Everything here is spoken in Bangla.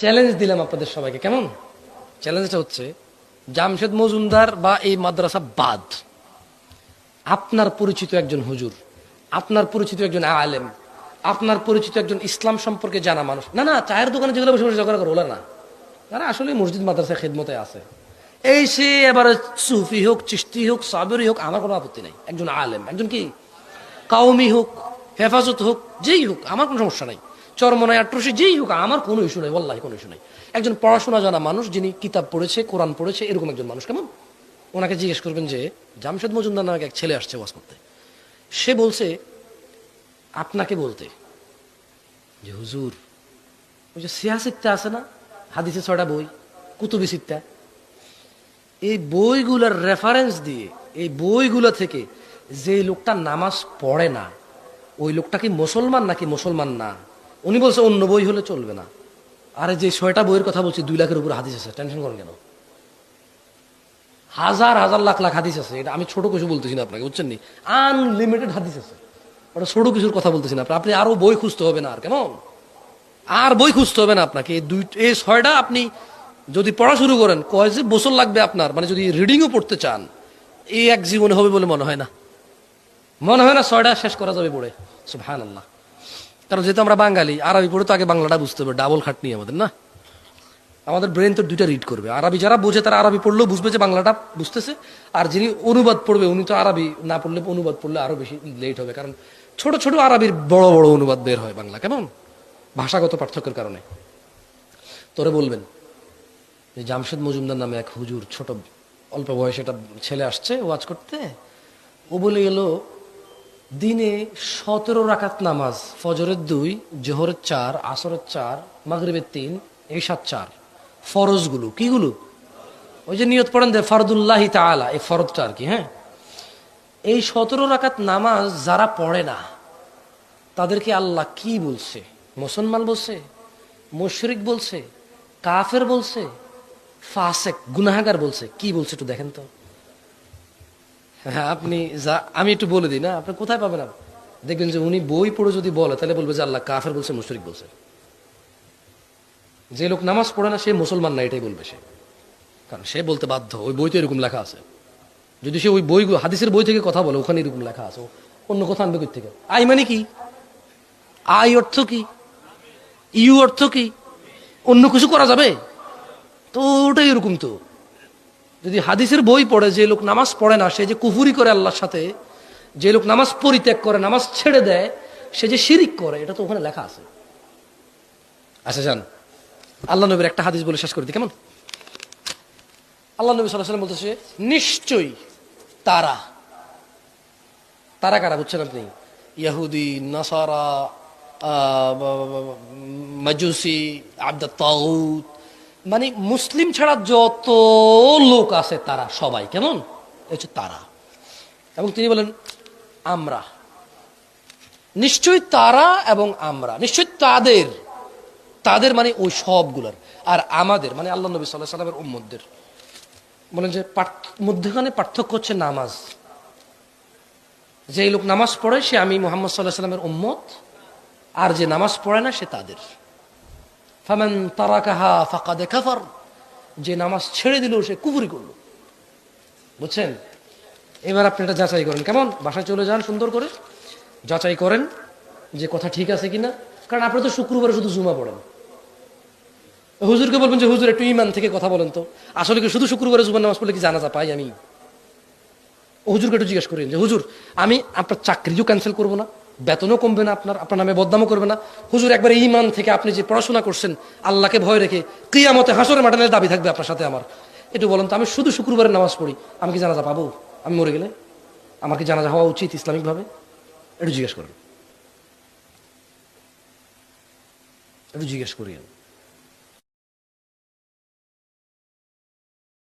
চ্যালেঞ্জ দিলাম আপনাদের সবাইকে, কেমন? চ্যালেঞ্জটা হচ্ছে, জামশেদ মজুমদার বা এই মাদ্রাসা বাদ। আপনার পরিচিত একজন হুজুর, আপনার পরিচিত একজন আলেম, আপনার পরিচিত একজন ইসলাম সম্পর্কে জানা মানুষ। না না, চায়ের দোকানে যেগুলো বসে বসে ঝগড়া করে, ওলা না। তারা আসলে মসজিদ মাদ্রাসা খেদমতে আছে। এই সে এবার সুফি হোক চিস্তি হোক, সাবরি হোক, আমার কোনো আপত্তি নাই। একজন আলেম, একজন কি? কাউমি হোক, হেফাজত হোক, যেই হোক, আমার কোনো সমস্যা নাই। চরমনায় আট্রসি, যেই হোক, আমার কোনো ইস্যু নাই ওল্লাহি কোনো ইস্যু নাই। একজন পড়াশোনা জানা মানুষ, যিনি কিতাব পড়েছে, কোরআন পড়েছে, এরকম একজন মানুষ, কেমন? ওনাকে জিজ্ঞেস করবেন যে, জামশেদ মজুমদার নামে এক ছেলে আসছে ওয়াজ করতে। সে বলছে, আপনাকে বলতে, যে হুজুর, ওই যে সিয়াসিত্তা আছে না, হাদিসে ছয়টা বই, কুতুবি সিত্তা এই বইগুলোর রেফারেন্স দিয়ে, এই বইগুলো থেকে যে লোকটা নামাজ পড়ে না, ওই লোকটা কি মুসলমান নাকি মুসলমান না? উনি বলছে, অন্য বই হলে চলবে না। আরে যে ছয়টা বইয়ের কথা বলছি, দুই লাখের উপর হাদিস আছে, টেনশন করেন কেন? হাজার হাজার লাখ লাখ হাদিস আছে, এটা আমি ছোট কিছু বলতেছি না আপনাকে, বুঝছেন নি? আনলিমিটেড হাদিস আছে। ওটা ছোট কিছুর কথা বলতেছি না আপনি আরও বই খুঁজতে হবে না আর, কেমন? আর বই খুঁজতে হবে না আপনাকে দুই এই ছয়টা আপনি যদি পড়া শুরু করেন, কয় যে বছর লাগবে আপনার? মানে যদি রিডিংও পড়তে চান, এই এক জীবনে হবে বলে মনে হয় না। মনে হয় না ছয়টা শেষ করা যাবে পড়ে। সুবহান আল্লাহ কারণ যেহেতু আমরা বাঙালি, আরবি পড়ে তো আগে বাংলাটা বুঝতে হবে ডাবল খাটনি আমাদের, না? আমাদের ব্রেন তো দুইটা রিড করবে। আরবি যারা বোঝে তারা আরবি পড়লেও বুঝবে যে বাংলাটা বুঝতেছে। আর যিনি অনুবাদ পড়বে, উনি তো আরবি না পড়লে, অনুবাদ পড়লে আরও বেশি লেট হবে। কারণ ছোট ছোট আরবির বড় বড় অনুবাদ বের হয় বাংলা, কেমন? ভাষাগত পার্থক্যের কারণে। তোরে বলবেন যে জামশেদ মজুমদার নামে এক হুজুর ছোট, অল্প বয়সে একটা ছেলে আসছে, ওয়াজ করতে। ও বলে গেল দিনে সতেরো রাকাত নামাজ, ফজরের দুই, জোহরের চার, আসরের চার, মাগরিবের তিন এই সাত চার। ফরজগুলো, কিগুলো? ওই যে নিয়ত পড়েন ফরদুল্লাহি তাআলা, এই ফরদটা আর কি হ্যাঁ? এই সতেরো রাকাত নামাজ যারা পড়ে না তাদেরকে আল্লাহ কি বলছে? মুসলমান বলছে? মুশরিক বলছে? কাফের বলছে? ফাসেক, গুনাহাগার বলছে? কি বলছে একটু দেখেন তো। হ্যাঁ আপনি যা, আমি একটু বলে দিই, না? আপনি কোথায় পাবেন আপনি? দেখবেন যে উনি বই পড়ে যদি বলে, তাহলে বলবে যে আল্লাহ কাফের বলছে, মুশরিক বলছে। যে লোক নামাজ পড়ে না, সে মুসলমান না, এটাই বলবে সে। কারণ সে বলতে বাধ্য, ওই বইতে এরকম লেখা আছে। যদি সে ওই বই হাদিসের বই থেকে কথা বলে, ওখানে এরকম লেখা আছে। অন্য কথা আনবে থেকে আই মানে কি? আই অর্থ কি? ইউ অর্থ কি? অন্য কিছু করা যাবে? তো ওটাই এরকম তো। যদি হাদিসের বই পড়ে, যে লোক নামাজ পড়ে না, সে যে কুফুরি করে আল্লাহর সাথে, যে লোক নামাজ পরিত্যাগ করে, নামাজ ছেড়ে দেয়, সে যে শিরিক করে, এটা তো ওখানে লেখা আছে। আচ্ছা যান আল্লাহ নবীর একটা হাদিস বলে শেষ করে দিই, কেমন? আল্লাহ নবী সাল্লাহ বলতেছে, নিশ্চয়ই তারা। তারা কারা, বুঝছেন আপনি? ইয়াহুদি, নাসারা মাজুসি আব্দা তাউদ মানে মুসলিম ছাড়া যত লোক আছে তারা, সবাই, কেমন? হচ্ছে তারা। এবং তিনি বলেন, আমরা। নিশ্চয়ই তারা এবং আমরা। নিশ্চয়ই তাদের। তাদের মানে ওই সবগুলোর। আর আমাদের মানে আল্লাহ নবী সাল্লাহ সাল্লামের উম্মদের বলেন যে মধ্যখানে পার্থক্য হচ্ছে নামাজ। যে লোক নামাজ পড়ে, সে আমি মোহাম্মদ সাল্লাহ সাল্লামের উম্মত। আর যে নামাজ পড়ে না, সে তাদের। ফামান তারাকাহা ফাকাদে কাফার। যে নামাজ ছেড়ে দিল, সে কুফরি করল। বুঝছেন? এবার আপনি এটা যাচাই করেন। কেমন? বাসায় চলে যান সুন্দর করে। যাচাই করেন যে কথা ঠিক আছে কিনা। কারণ আপনি তো শুক্রবারে শুধু জুমা পড়েন। হুজুরকে বলবেন যে, হুজুর, একটু ইমান থেকে কথা বলেন তো। আসলে কি শুধু শুক্রবারে জুমার নামাজ পড়লে কি জানা যা পাই আমি? হুজুরকে একটু জিজ্ঞেস করেন যে, হুজুর, আমি আপনার চাকরিও ক্যান্সেল করব না। বেতনও কমবে না, আপনার আপনার নামে বদনামও করবে না। হুজুর, একবার ইমান থেকে আপনি যে পড়াশোনা করছেন, আল্লাহকে ভয় রেখে কিয়ামতে হাসরের মাটানের দাবি থাকবে আপনার সাথে আমার। একটু বলেন তো, আমি শুধু শুক্রবারে নামাজ পড়ি, আমি কি জানাজা পাবো? আমি মরে গেলে? আমার কি জানাজা হওয়া উচিত ইসলামিকভাবে? একটু জিজ্ঞেস করেন। একটু জিজ্ঞেস করিয়েন।